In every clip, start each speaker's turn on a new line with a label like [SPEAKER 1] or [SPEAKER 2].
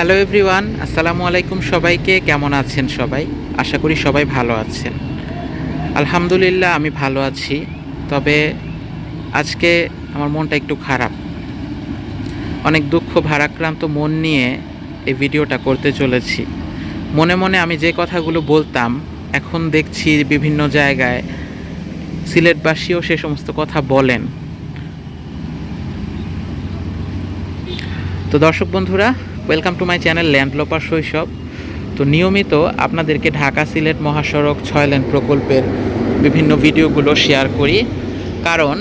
[SPEAKER 1] Hello everyone, আসসালামু আলাইকুম সবাইকে, কেমন আছেন সবাই? আশা করি সবাই ভালো আছেন। আলহামদুলিল্লাহ, আমি ভালো আছি। তবে আজকে আমার মনটা একটু খারাপ। অনেক দুঃখ, ভারাক্রান্ত মন নিয়ে এই ভিডিওটা করতে চলেছি। মনে মনে আমি যে কথাগুলো বলতাম, এখন দেখছি বিভিন্ন জায়গায় সিলেটবাসীও সে সমস্ত কথা বলেন। তো দর্শক বন্ধুরা welcome to my channel Landloper শৈশব তো নিয়মিত আপনাদেরকে ঢাকা সিলেট মহাসড়ক ছয় লেন প্রকল্পের বিভিন্ন ভিডিওগুলো শেয়ার করি। কারণ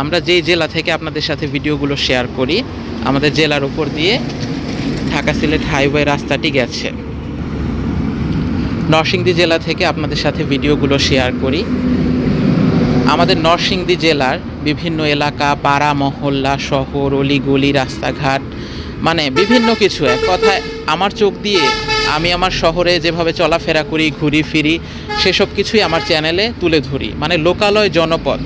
[SPEAKER 1] আমরা যেই জেলা থেকে আপনাদের সাথে ভিডিওগুলো শেয়ার করি, আমাদের জেলার উপর দিয়ে ঢাকা সিলেট হাইওয়ে রাস্তাটি গেছে। নরসিংদী জেলা থেকে আপনাদের সাথে ভিডিওগুলো শেয়ার করি। আমাদের নরসিংদী জেলার বিভিন্ন এলাকা, পাড়া, মহল্লা, শহর, অলিগলি, রাস্তাঘাট মানে বিভিন্ন কিছু, এক কথায় আমার চোখ দিয়ে আমি আমার শহরে যেভাবে চলাফেরা করি, ঘুরি, ফিরি, সেসব কিছুই আমার চ্যানেলে তুলে ধরি মানে লোকালয় জনপদ।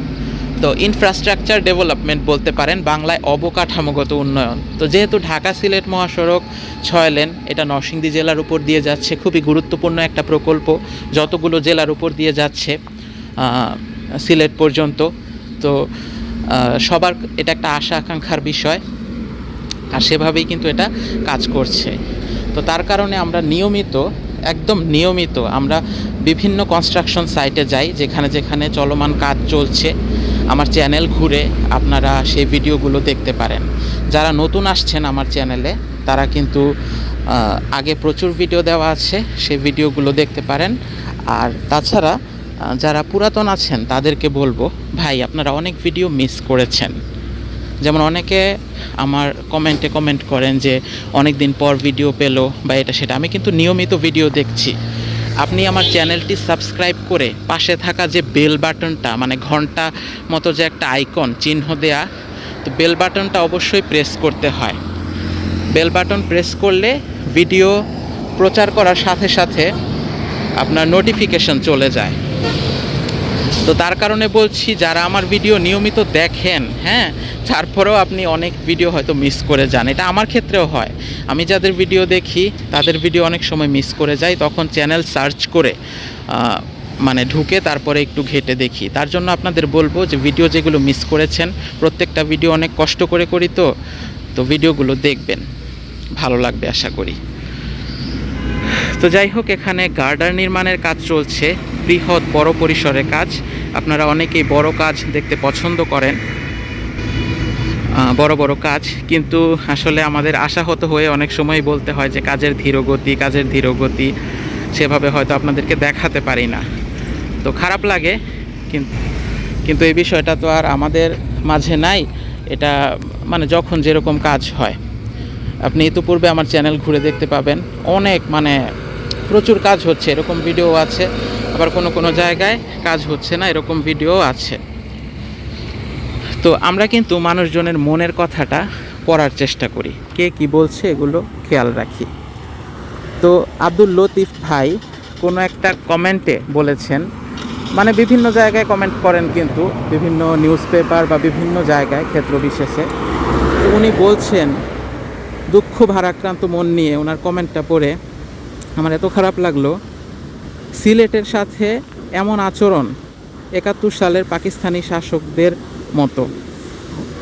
[SPEAKER 1] তো ইনফ্রাস্ট্রাকচার ডেভেলপমেন্ট বলতে পারেন, বাংলায় অবকাঠামোগত উন্নয়ন। তো যেহেতু ঢাকা সিলেট মহাসড়ক ছয় লেন, এটা নরসিংদী জেলার উপর দিয়ে যাচ্ছে, খুবই গুরুত্বপূর্ণ একটা প্রকল্প, যতগুলো জেলার উপর দিয়ে যাচ্ছে সিলেট পর্যন্ত। তো সবার এটা একটা আশা আকাঙ্ক্ষার বিষয়। আর সেভাবেই কিন্তু এটা কাজ করছে। তো তার কারণে আমরা নিয়মিত, একদম নিয়মিত আমরা বিভিন্ন কনস্ট্রাকশন সাইটে যাই, যেখানে যেখানে চলমান কাজ চলছে। আমার চ্যানেল ঘুরে আপনারা সেই ভিডিওগুলো দেখতে পারেন। যারা নতুন আসছেন আমার চ্যানেলে তারা কিন্তু আগে প্রচুর ভিডিও দেওয়া আছে, সেই ভিডিওগুলো দেখতে পারেন। আর তাছাড়া যারা পুরাতন আছেন, তাদেরকে বলব, ভাই, আপনারা অনেক ভিডিও মিস করেছেন। যেমন অনেকে আমার কমেন্টে কমেন্ট করেন যে অনেক দিন পর ভিডিও পেল বা এটা সেটা। আমি কিন্তু নিয়মিত ভিডিও দেখছি। আপনি আমার চ্যানেলটি সাবস্ক্রাইব করে পাশে থাকা যে বেল বাটনটা মানে ঘণ্টা মতো যে একটা আইকন চিহ্ন দেয়া, তো বেল বাটনটা অবশ্যই প্রেস করতে হয়। বেল বাটন প্রেস করলে ভিডিও প্রচার করার সাথে সাথে আপনার নোটিফিকেশন চলে যায়। তো তার কারণে বলছি, যারা আমার ভিডিও নিয়মিত দেখেন হ্যাঁ তারপরেও আপনি অনেক ভিডিও হয়তো মিস করে যান। এটা আমার ক্ষেত্রেও হয়। আমি যাদের ভিডিও দেখি, তাদের ভিডিও অনেক সময় মিস করে যাই, তখন চ্যানেল সার্চ করে মানে ঢুকে তারপরে একটু ঘেটে দেখি। তার জন্য আপনাদের বলব যে ভিডিও যেগুলো মিস করেছেন, প্রত্যেকটা ভিডিও অনেক কষ্ট করে করি তো তো ভিডিওগুলো দেখবেন। ভালো লাগবে আশা করি। তো যাই হোক, এখানে গার্ডার নির্মাণের কাজ চলছে। বৃহৎ বড় পরিসরে কাজ। আপনারা অনেকেই বড় কাজ দেখতে পছন্দ করেন। বড় বড় কাজ। কিন্তু আসলে আমাদের আশাহত হয়ে অনেক সময় বলতে হয় যে, কাজের ধীরগতি কাজের ধীরগতি সেভাবে হয়তো আপনাদেরকে দেখাতে পারি না। তো খারাপ লাগে কিন্তু কিন্তু এই বিষয়টা তো আর আমাদের মাঝে নাই। এটা মানে যখন যেরকম কাজ হয়। আপনি ইতিপূর্বে আমার চ্যানেল ঘুরে দেখতে পাবেন। অনেক মানে প্রচুর কাজ হচ্ছে, এরকম ভিডিও আছে। আবার কোনো কোনো জায়গায় কাজ হচ্ছে না, এরকম ভিডিও আছে। তো আমরা কিন্তু মানুষজনের মনের কথাটা পড়ার চেষ্টা করি। কে কি বলছে এগুলো খেয়াল রাখি। তো আব্দুল লতিফ ভাই কোনো একটা কমেন্টে বলেছেন মানে বিভিন্ন জায়গায় কমেন্ট করেন কিন্তু, বিভিন্ন নিউজ পেপার বা বিভিন্ন জায়গায় ক্ষেত্র বিশেষে। উনি বলছেন, দুঃখ ভারাক্রান্ত মন নিয়ে ওনার কমেন্টটা পড়ে আমার এত খারাপ লাগল। সিলেটের সাথে এমন আচরণ একাত্তর সালের পাকিস্তানি শাসকদের মতো।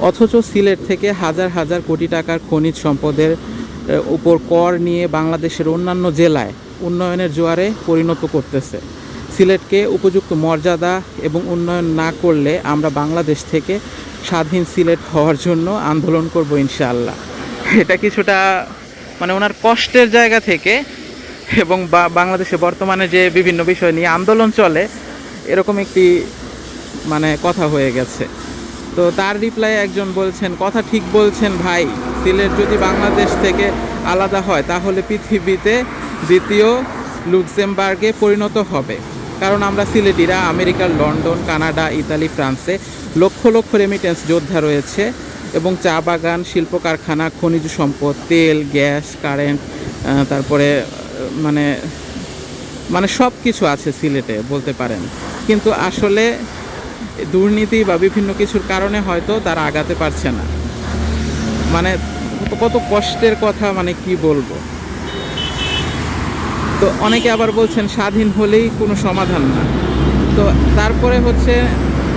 [SPEAKER 1] অথচ সিলেট থেকে হাজার হাজার কোটি টাকার খনিজ সম্পদের উপর কর নিয়ে বাংলাদেশের অন্যান্য জেলায় উন্নয়নের জোয়ারে পরিণত করতেছে। সিলেটকে উপযুক্ত মর্যাদা এবং উন্নয়ন না করলে আমরা বাংলাদেশ থেকে স্বাধীন সিলেট হওয়ার জন্য আন্দোলন করব ইনশাআল্লাহ। এটা কিছুটা মানে ওনার কষ্টের জায়গা থেকে এবং বাংলাদেশে বর্তমানে যে বিভিন্ন বিষয় নিয়ে আন্দোলন চলে, এরকম একটি মানে কথা হয়ে গেছে। তো তার রিপ্লাই একজন বলছেন, কথা ঠিক বলছেন ভাই, সিলেট যদি বাংলাদেশ থেকে আলাদা হয়, তাহলে পৃথিবীতে দ্বিতীয় লুক্সেমবার্গে পরিণত হবে। কারণ আমরা সিলেটিরা, আমেরিকার লন্ডন, কানাডা, ইতালি, ফ্রান্সে লক্ষ লক্ষ রেমিটেন্স যোদ্ধা রয়েছে এবং চা বাগান শিল্প কারখানা খনিজ সম্পদ, তেল, গ্যাস, কারেন্ট তারপরে মানে মানে সব কিছু আছে সিলেটে, বলতে পারেন। কিন্তু আসলে দুর্নীতি বা বিভিন্ন কিছুর কারণে হয়তো তারা আগাতে পারছে না। মানে কত- কষ্টের কথা মানে কি বলব? তো অনেকে আবার বলছেন, স্বাধীন হলেই কোনো সমাধান না। তো তারপরে হচ্ছে,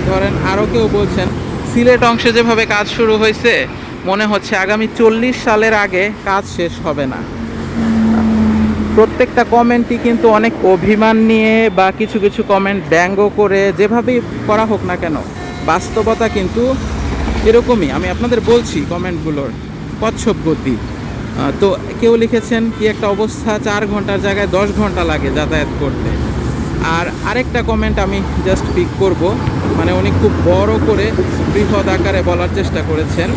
[SPEAKER 1] ধরেন আরও কেউ বলছেন, সিলেট অংশে যেভাবে কাজ শুরু হয়েছে, মনে হচ্ছে আগামী চল্লিশ সালের আগে কাজ শেষ হবে না। প্রত্যেকটা কমেন্টই কিন্তু অনেক অভিমান নিয়ে বা কিছু কিছু কমেন্ট ব্যঙ্গ করে যেভাবেই করা হোক না কেন, বাস্তবতা কিন্তু এরকমই। আমি আপনাদের বলছি কমেন্টগুলোর কচ্ছপ গতি। তো কেউ লিখেছেন কি একটা অবস্থা চার ঘণ্টার জায়গায় দশ ঘণ্টা লাগে যাতায়াত করতে। আর আরেকটা কমেন্ট আমি জাস্ট পিক করব। মানে উনি খুব বড় করে বৃহৎ আকারে বলার চেষ্টা করেছেন।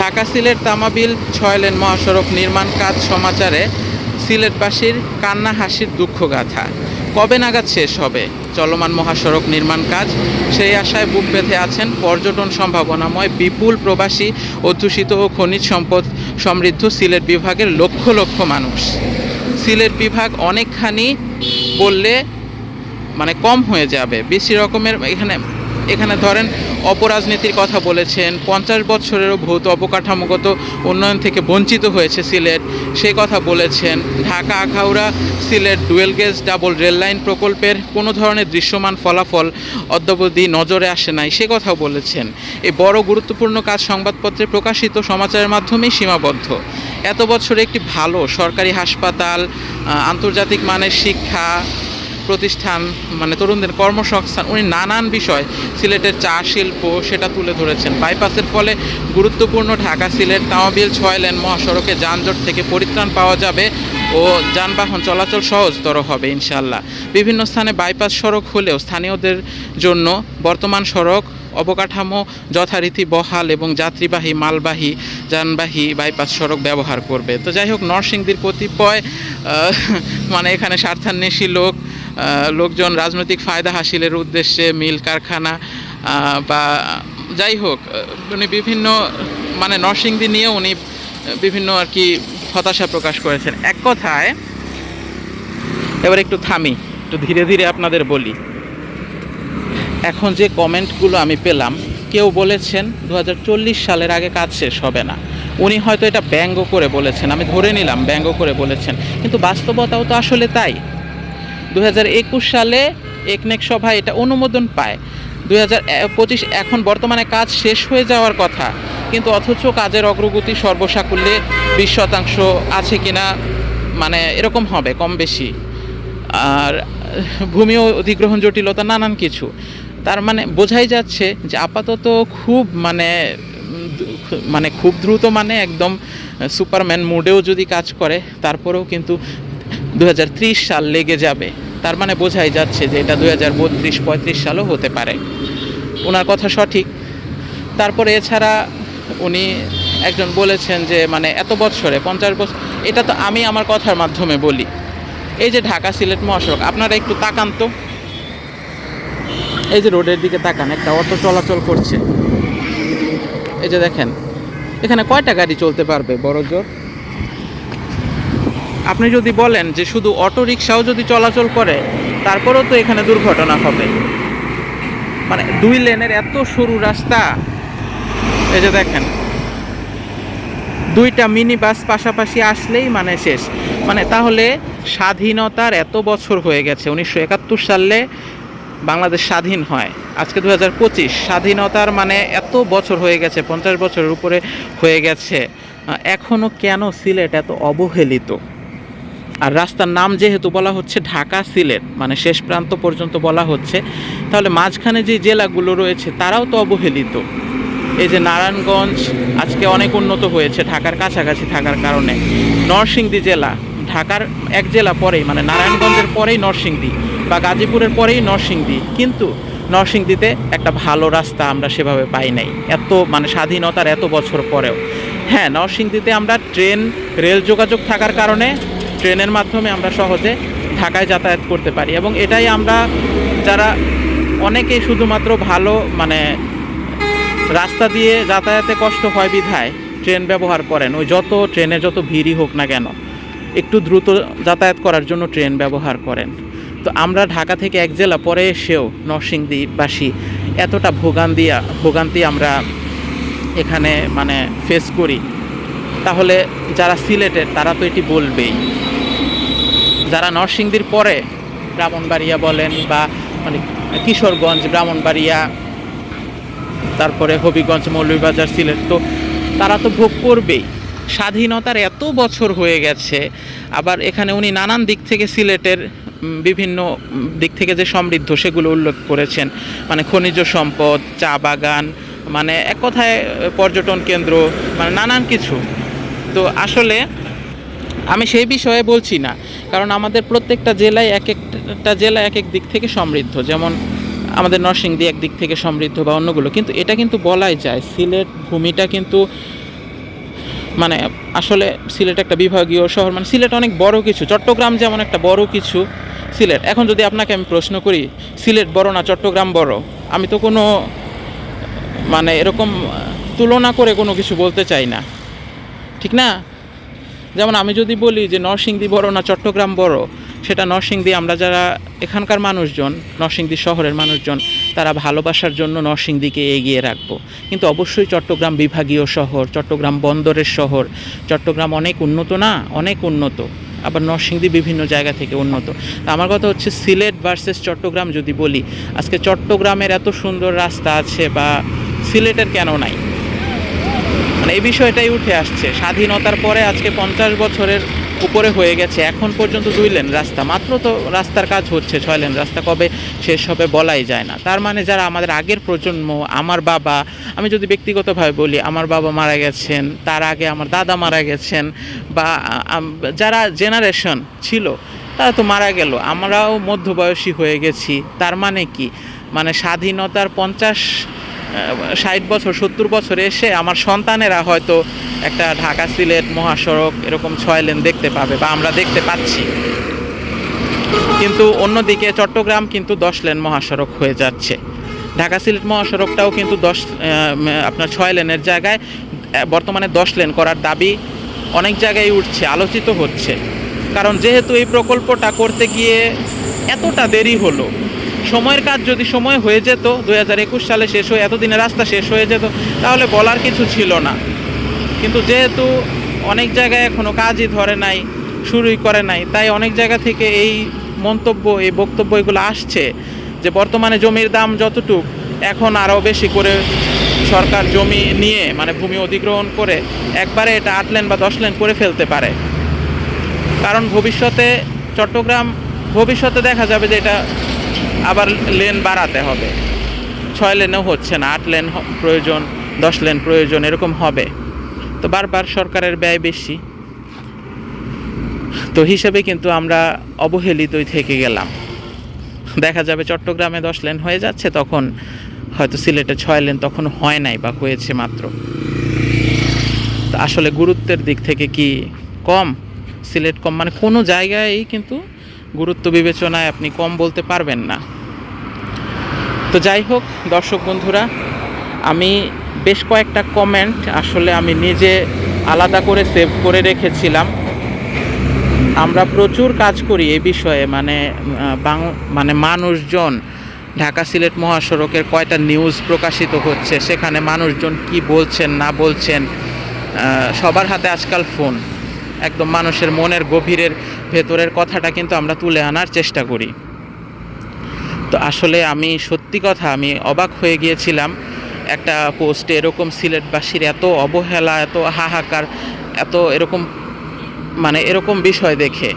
[SPEAKER 1] ঢাকা সিলেট তামাবিল ছয় লেন মহাসড়ক নির্মাণ কাজ সমাচারে সিলেটবাসীর কান্না, হাসির দুঃখগাথা কবে নাগাদ শেষ হবে? চলমান মহাসড়ক নির্মাণ কাজ সেই আশায় বুক বেঁধে আছেন পর্যটন সম্ভাবনাময় বিপুল প্রবাসী, অধ্যুষিত ও খনিজ সম্পদ সমৃদ্ধ সিলেট বিভাগের লক্ষ লক্ষ মানুষ। সিলেট বিভাগ অনেকখানি বললে মানে কম হয়ে যাবে। বেশি রকমের এখানে এখানে ধরেন অপরাজনীতির কথা বলেছেন, পঞ্চাশ বছরেরও ভৌত অবকাঠামোগত উন্নয়ন থেকে বঞ্চিত হয়েছে সিলেট সেই কথা বলেছেন। Dhaka Akhaura Sylhet dual gauge double rail line প্রকল্পের কোনো ধরনের দৃশ্যমান ফলাফল অদ্যাবধি নজরে আসে নাই, সে কথাও বলেছেন। এই বড় গুরুত্বপূর্ণ কাজ সংবাদপত্রে প্রকাশিত সমাচারের মাধ্যমেই সীমাবদ্ধ। এত বছরে একটি ভালো সরকারি হাসপাতাল আন্তর্জাতিক মানের শিক্ষা প্রতিষ্ঠান মানে তরুণদের কর্মসংস্থান, উনি নানান বিষয়, সিলেটের চা শিল্প সেটা তুলে ধরেছেন। বাইপাসের ফলে গুরুত্বপূর্ণ ঢাকা, সিলেট, তামাবিল ছয় লেন মহাসড়কে যানজট থেকে পরিত্রাণ পাওয়া যাবে ও যানবাহন চলাচল সহজতর হবে ইনশাল্লাহ বিভিন্ন স্থানে বাইপাস সড়ক হলেও স্থানীয়দের জন্য বর্তমান সড়ক অবকাঠামো যথারীতি বহাল এবং যাত্রীবাহী, মালবাহী, যানবাহী বাইপাস সড়ক ব্যবহার করবে। তো যাই হোক, নরসিংদীর কতিপয় মানে এখানে স্বার্থান্বেষী লোক লোকজন রাজনৈতিক ফায়দা হাসিলের উদ্দেশ্যে মিল কারখানা বা যাই হোক উনি বিভিন্ন মানে নরসিংদী নিয়ে উনি বিভিন্ন আর কি হতাশা প্রকাশ করেছেন। এক কথায়, এবার একটু থামি, একটু ধীরে ধীরে আপনাদের বলি। এখন যে কমেন্টগুলো আমি পেলাম, কেউ বলেছেন দু হাজার চল্লিশ সালের আগে কাজ শেষ হবে না। উনি হয়তো এটা ব্যঙ্গ করে বলেছেন, আমি ধরে নিলাম ব্যঙ্গ করে বলেছেন, কিন্তু বাস্তবতাও তো আসলে তাই। দু হাজার একুশ সালে একনেক সভায় এটা অনুমোদন পায়। পঁচিশ এখন বর্তমানে কাজ শেষ হয়ে যাওয়ার কথা। কিন্তু অথচ কাজের অগ্রগতি সর্বসাকুল্যে বিশ শতাংশ আছে কিনা মানে এরকম হবে কম বেশি। আর ভূমি অধিগ্রহণ জটিলতা নানান কিছু। তার মানে বোঝাই যাচ্ছে যে আপাতত খুব মানে মানে খুব দ্রুত মানে একদম সুপারম্যান মুডেও যদি কাজ করে, তারপরেও কিন্তু দু হাজার ত্রিশ সাল লেগে যাবে। তার মানে বোঝাই যাচ্ছে যে এটা দু হাজার বত্রিশ, পঁয়ত্রিশ সালও হতে পারে। ওনার কথা সঠিক। তারপরে এছাড়া উনি একজন বলেছেন যে মানে এত বছরে, পঞ্চাশ বছর, এটা তো আমি আমার কথার মাধ্যমে বলি। এই যে ঢাকা সিলেট মহাসড়ক, আপনারা একটু তাকান তো। এই যে রোডের দিকে তাকান, একটা অটো চলাচল করছে। এই যে দেখেন, এখানে কয়টা গাড়ি চলতে পারবে, বড় জোর? আপনি যদি বলেন যে শুধু অটো রিক্সাও যদি চলাচল করে, তারপরেও তো এখানে দুর্ঘটনা হবে। মানে দুই লেনের এত সরু রাস্তা, এই যে দেখেন, দুইটা মিনি বাস পাশাপাশি আসলেই মানে শেষ। মানে তাহলে স্বাধীনতার এত বছর হয়ে গেছে, উনিশশো একাত্তর সালে বাংলাদেশ স্বাধীন হয়, আজকে দু হাজার পঁচিশ, স্বাধীনতার মানে এত বছর হয়ে গেছে, পঞ্চাশ বছরের উপরে হয়ে গেছে। এখনও কেন সিলেট এত অবহেলিত? আর রাস্তার নাম যেহেতু বলা হচ্ছে ঢাকা সিলেট মানে শেষ প্রান্ত পর্যন্ত বলা হচ্ছে, তাহলে মাঝখানে যে জেলাগুলো রয়েছে তারাও তো অবহেলিত। এই যে নারায়ণগঞ্জ আজকে অনেক উন্নত হয়েছে ঢাকার কাছাকাছি থাকার কারণে। নরসিংদী জেলা, ঢাকার এক জেলা পরেই মানে নারায়ণগঞ্জের পরেই নরসিংদী বা গাজীপুরের পরেই নরসিংদী, কিন্তু নরসিংদীতে একটা ভালো রাস্তা আমরা সেভাবে পাই নাই। এত মানে স্বাধীনতার এত বছর পরেও। হ্যাঁ নরসিংদীতে আমরা ট্রেন, রেল যোগাযোগ থাকার কারণে ট্রেনের মাধ্যমে আমরা সহজে ঢাকায় যাতায়াত করতে পারি এবং এটাই আমরা যারা অনেকেই শুধুমাত্র ভালো মানে রাস্তা দিয়ে যাতায়াতে কষ্ট হয় বিধায় ট্রেন ব্যবহার করেন। ওই যত ট্রেনে যত ভিড়ই হোক না কেন, একটু দ্রুত যাতায়াত করার জন্য ট্রেন ব্যবহার করেন। তো আমরা ঢাকা থেকে এক জেলা পরে এসেও নরসিংদীবাসী এতটা ভোগান্তি ভোগান্তি আমরা এখানে মানে ফেস করি। তাহলে যারা সিলেটের তারা তো এটি বলবেই। যারা নরসিংদীর পরে ব্রাহ্মণবাড়িয়া বলেন বা মানে কিশোরগঞ্জ, ব্রাহ্মণবাড়িয়া, তারপরে হবিগঞ্জ, মৌলভীবাজার, সিলেট, তো তারা তো ভোগ করবেই। স্বাধীনতার এত বছর হয়ে গেছে, আবার এখানে উনি নানান দিক থেকে সিলেটের বিভিন্ন দিক থেকে যে সমৃদ্ধ সেগুলো উল্লেখ করেছেন। মানে খনিজ সম্পদ, চা বাগান মানে এক কথায় পর্যটন কেন্দ্র মানে নানান কিছু। তো আসলে আমি সেই বিষয়ে বলছি না। কারণ আমাদের প্রত্যেকটা জেলায় এক একটা জেলা এক এক দিক থেকে সমৃদ্ধ। যেমন আমাদের নরসিংদী এক দিক থেকে সমৃদ্ধ বা অন্যগুলো। কিন্তু এটা কিন্তু বলাই যায়। সিলেট ভূমিটা কিন্তু মানে আসলে সিলেট একটা বিভাগীয় শহর। মানে সিলেট অনেক বড় কিছু। চট্টগ্রাম যেমন একটা বড় কিছু সিলেট। এখন যদি আপনাকে আমি প্রশ্ন করি, সিলেট বড় না চট্টগ্রাম বড়? আমি তো কোনো মানে এরকম তুলনা করে কোনো কিছু বলতে চাই না। ঠিক না? যেমন আমি যদি বলি যে নরসিংদী বড় না চট্টগ্রাম বড়, সেটা নরসিংদী, আমরা যারা এখানকার মানুষজন, নরসিংদী শহরের মানুষজন, তারা ভালোবাসার জন্য নরসিংদীকে এগিয়ে রাখব। কিন্তু অবশ্যই চট্টগ্রাম বিভাগীয় শহর, চট্টগ্রাম বন্দরের শহর, চট্টগ্রাম অনেক উন্নত না? অনেক উন্নত। আবার নরসিংদী বিভিন্ন জায়গা থেকে উন্নত। আমার কথা হচ্ছে সিলেট ভার্সেস চট্টগ্রাম যদি বলি, আজকে চট্টগ্রামের এত সুন্দর রাস্তা আছে বা সিলেটের কেন নাই? মানে এই বিষয়টাই উঠে আসছে। স্বাধীনতার পরে আজকে পঞ্চাশ বছরের উপরে হয়ে গেছে। এখন পর্যন্ত দুই লেন রাস্তা। মাত্র তো রাস্তার কাজ হচ্ছে, ছয় লেন রাস্তা। কবে শেষ হবে বলাই যায় না। তার মানে যারা আমাদের আগের প্রজন্ম, আমার বাবা, আমি যদি ব্যক্তিগতভাবে বলি, আমার বাবা মারা গেছেন, তার আগে আমার দাদা মারা গেছেন, বা যারা জেনারেশন ছিল, তারা তো মারা গেল। আমরাও মধ্যবয়সী হয়ে গেছি। তার মানে কি? মানে স্বাধীনতার পঞ্চাশ ষাট বছর, সত্তর বছর এসে আমার সন্তানেরা হয়তো একটা ঢাকা সিলেট মহাসড়ক এরকম ছয় লেন দেখতে পাবে বা আমরা দেখতে পাচ্ছি। কিন্তু অন্যদিকে চট্টগ্রাম কিন্তু দশ লেন মহাসড়ক হয়ে যাচ্ছে। ঢাকা সিলেট মহাসড়কটাও কিন্তু দশ আপনার ছয় লেনের জায়গায় বর্তমানে দশ লেন করার দাবি অনেক জায়গায় উঠছে, আলোচিত হচ্ছে। কারণ যেহেতু এই প্রকল্পটা করতে গিয়ে এতটা দেরি হলো সময়ের কাজ যদি সময় হয়ে যেত, দুই হাজার একুশ সালে শেষ হয়ে, এতদিনে রাস্তা শেষ হয়ে যেত, তাহলে বলার কিছু ছিল না। কিন্তু যেহেতু অনেক জায়গায় এখনও কাজই ধরে নাই, শুরুই করে নাই, তাই অনেক জায়গা থেকে এই মন্তব্য, এই বক্তব্য এগুলো আসছে যে বর্তমানে জমির দাম যতটুক, এখন আরও বেশি করে সরকার জমি নিয়ে মানে ভূমি অধিগ্রহণ করে, একবারে এটা আট লেন বা দশ লেন করে ফেলতে পারে। কারণ ভবিষ্যতে চট্টগ্রাম, ভবিষ্যতে দেখা যাবে যে এটা আবার লেন বাড়াতে হবে। ছয় লেনেও হচ্ছে না, আট লেন প্রয়োজন, দশ লেন প্রয়োজন, এরকম হবে। তো বারবার সরকারের ব্যয় বেশি। তো হিসেবে কিন্তু আমরা অবহেলিতই থেকে গেলাম। দেখা যাবে চট্টগ্রামে দশ লেন হয়ে যাচ্ছে, তখন হয়তো সিলেটে ছয় লেন তখন হয় নাই বা হয়েছে মাত্র। আসলে গুরুত্বের দিক থেকে কি কম? সিলেট কম মানে কোনো জায়গায় কিন্তু গুরুত্ব বিবেচনায় আপনি কম বলতে পারবেন না। তো যাই হোক, দর্শক বন্ধুরা, আমি বেশ কয়েকটা কমেন্ট আসলে আমি নিজে আলাদা করে সেভ করে রেখেছিলাম। আমরা প্রচুর কাজ করি এই বিষয়ে মানে মানে মানুষজন, ঢাকা সিলেট মহাসড়কের কয়টা নিউজ প্রকাশিত হচ্ছে, সেখানে মানুষজন কি বলছেন, না বলছেন সবার হাতে আজকাল ফোন একদম মানুষের মনের গভীরের ভেতরের কথাটা কিন্তু আমরা তুলে আনার চেষ্টা করি। তো আসলে আমি সত্যি কথা আমি অবাক হয়ে গিয়েছিলাম একটা পোস্টে এরকম সিলেটবাসীর এত অবহেলা, এত হাহাকার, এত এরকম মানে এরকম বিষয় দেখে।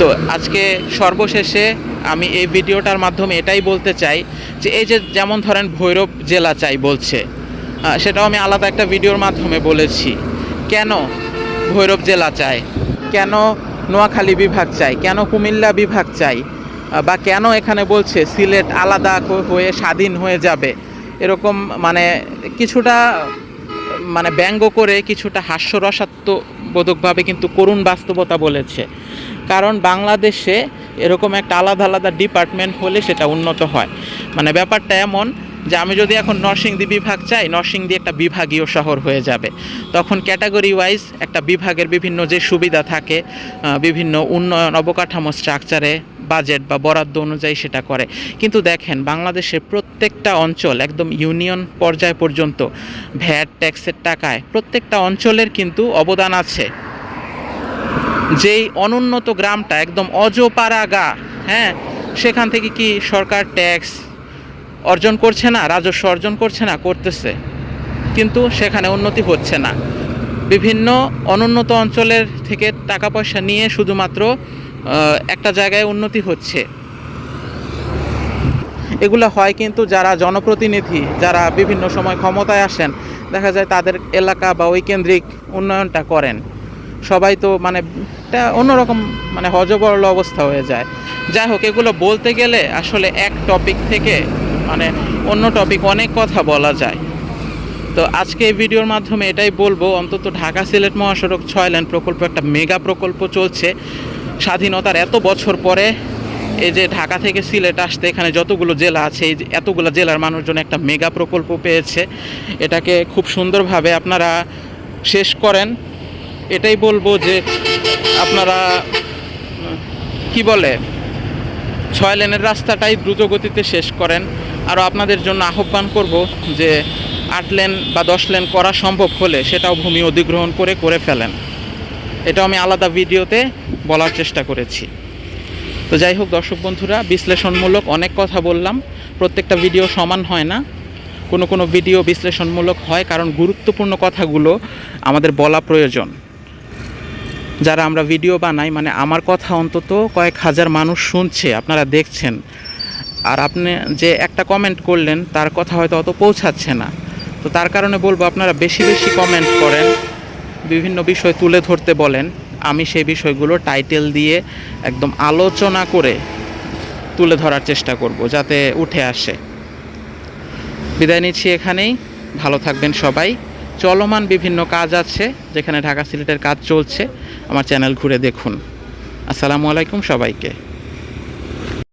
[SPEAKER 1] তো আজকে সর্বশেষে আমি এই ভিডিওটার মাধ্যমে এটাই বলতে চাই যে এই যে যেমন ধরেন ভৈরব জেলা চাই বলছে সেটাও আমি আলাদা একটা ভিডিওর মাধ্যমে বলেছি। কেন? ভৈরব জেলা চাই। কেন নোয়াখালী বিভাগ চাই? কেন কুমিল্লা বিভাগ চাই? বা কেন এখানে বলছে সিলেট আলাদা হয়ে স্বাধীন হয়ে যাবে? এরকম মানে কিছুটা মানে ব্যঙ্গ করে কিছুটা হাস্যরসাত্মবোধকভাবে কিন্তু করুণ বাস্তবতা বলেছে। কারণ বাংলাদেশে এরকম একটা আলাদা আলাদা ডিপার্টমেন্ট হলে সেটা উন্নত হয়। মানে ব্যাপারটা এমন যে আমি যদি এখন নরসিংদী বিভাগ চাই, নরসিংদী একটা বিভাগীয় শহর হয়ে যাবে। তখন ক্যাটাগরি ওয়াইজ একটা বিভাগের বিভিন্ন যে সুবিধা থাকে বিভিন্ন উন্নয়ন অবকাঠামো স্ট্রাকচারে বাজেট বা বরাদ্দ অনুযায়ী সেটা করে। কিন্তু দেখেন, বাংলাদেশের প্রত্যেকটা অঞ্চল একদম ইউনিয়ন পর্যায় পর্যন্ত ভ্যাট, ট্যাক্সের টাকায় প্রত্যেকটা অঞ্চলের কিন্তু অবদান আছে। যেই অনুন্নত গ্রামটা একদম অজপাড়া গা হ্যাঁ? সেখান থেকে কি সরকার ট্যাক্স অর্জন করছে না, রাজস্ব অর্জন করছে না, করতেছে। কিন্তু সেখানে উন্নতি হচ্ছে না। বিভিন্ন অনুন্নত অঞ্চলের থেকে টাকা পয়সা নিয়ে শুধুমাত্র একটা জায়গায় উন্নতি হচ্ছে। এগুলো হয় কিন্তু যারা জনপ্রতিনিধি, যারা বিভিন্ন সময় ক্ষমতায় আসেন, দেখা যায় তাদের এলাকা বা ওই কেন্দ্রিক উন্নয়নটা করেন। সবাই তো মানে একটা অন্যরকম মানে হজবরল অবস্থা হয়ে যায়। যাই হোক, এগুলো বলতে গেলে আসলে এক টপিক থেকে মানে অন্য টপিক অনেক কথা বলা যায়। তো আজকে এই ভিডিওর মাধ্যমে এটাই বলব, অন্তত ঢাকা সিলেট মহাসড়ক ছয় লেন প্রকল্প একটা মেগা প্রকল্প চলছে। স্বাধীনতার এত বছর পরে এই যে ঢাকা থেকে সিলেট আসতে এখানে যতগুলো জেলা আছে, এই এতগুলো জেলার মানুষজন একটা মেগা প্রকল্প পেয়েছে। এটাকে খুব সুন্দরভাবে আপনারা শেষ করেন। এটাই বলব যে আপনারা, কি বলে, ছয় লেনের রাস্তাটাই দ্রুত গতিতে শেষ করেন। আরও আপনাদের জন্য আহ্বান করব যে আট লেন বা দশ লেন করা সম্ভব হলে সেটাও ভূমি অধিগ্রহণ করে করে ফেলেন। এটা আমি আলাদা ভিডিওতে বলার চেষ্টা করেছি। তো যাই হোক দর্শক বন্ধুরা, বিশ্লেষণমূলক অনেক কথা বললাম। প্রত্যেকটা ভিডিও সমান হয় না। কোনো কোনো ভিডিও বিশ্লেষণমূলক হয় কারণ গুরুত্বপূর্ণ কথাগুলো আমাদের বলা প্রয়োজন। যারা আমরা ভিডিও বানাই মানে আমার কথা অন্তত কয়েক হাজার মানুষ শুনছে, আপনারা দেখছেন। আর আপনি যে একটা কমেন্ট করলেন, তার কথা হয়তো অত পৌঁছাচ্ছে না। তো তার কারণে বলব, আপনারা বেশি বেশি কমেন্ট করেন, বিভিন্ন বিষয় তুলে ধরতে বলেন। আমি সেই বিষয়গুলো টাইটেল দিয়ে একদম আলোচনা করে তুলে ধরার চেষ্টা করব, যাতে উঠে আসে। বিদায় নিচ্ছি এখানেই, ভালো থাকবেন সবাই। চলমান বিভিন্ন কাজ আছে, যেখানে ঢাকা সিলেটের কাজ চলছে। আমার চ্যানেল ঘুরে দেখুন। আসসালামু আলাইকুম সবাইকে।